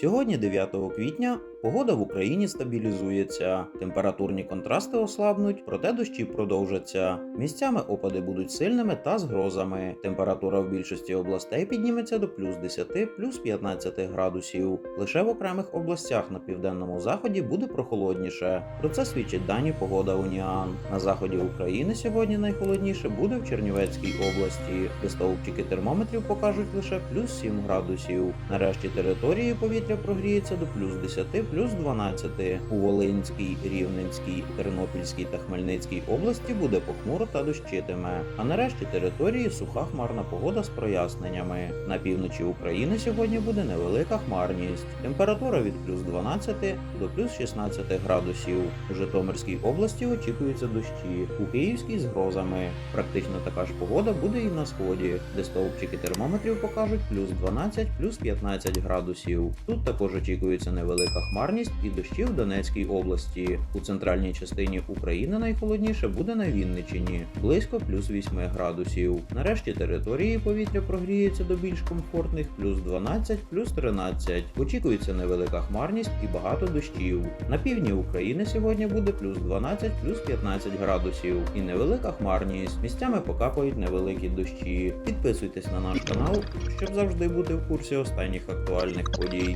Сьогодні, 9 квітня, погода в Україні стабілізується. Температурні контрасти ослабнуть, проте дощі продовжаться. Місцями опади будуть сильними та з грозами. Температура в більшості областей підніметься до плюс 10, плюс 15 градусів. Лише в окремих областях на південному заході буде прохолодніше. Про це свідчить дані погода Уніан. На заході України сьогодні найхолодніше буде в Чернівецькій області, де стовпчики термометрів покажуть лише плюс 7 градусів. Нарешті території повітря прогріється до плюс 10, плюс 12. У Волинській, Рівненській, Тернопільській та Хмельницькій області буде похмуро та дощитиме. А нарешті території суха хмарна погода з проясненнями. На півночі України сьогодні буде невелика хмарність. Температура від плюс 12 до плюс 16 градусів. У Житомирській області очікуються дощі, у Київській з грозами. Практично така ж погода буде і на сході, де стовпчики термометрів покажуть плюс 12, плюс 15 градусів. Тут також очікується невелика хмарність і дощі в Донецькій області. У центральній частині України найхолодніше буде на Вінничині, близько плюс 8 градусів. Нарешті території повітря прогріється до більш комфортних плюс 12, плюс 13. Очікується невелика хмарність і багато дощів. На півдні України сьогодні буде плюс 12, плюс 15 градусів і невелика хмарність. Місцями покапають невеликі дощі. Підписуйтесь на наш канал, щоб завжди бути в курсі останніх актуальних подій.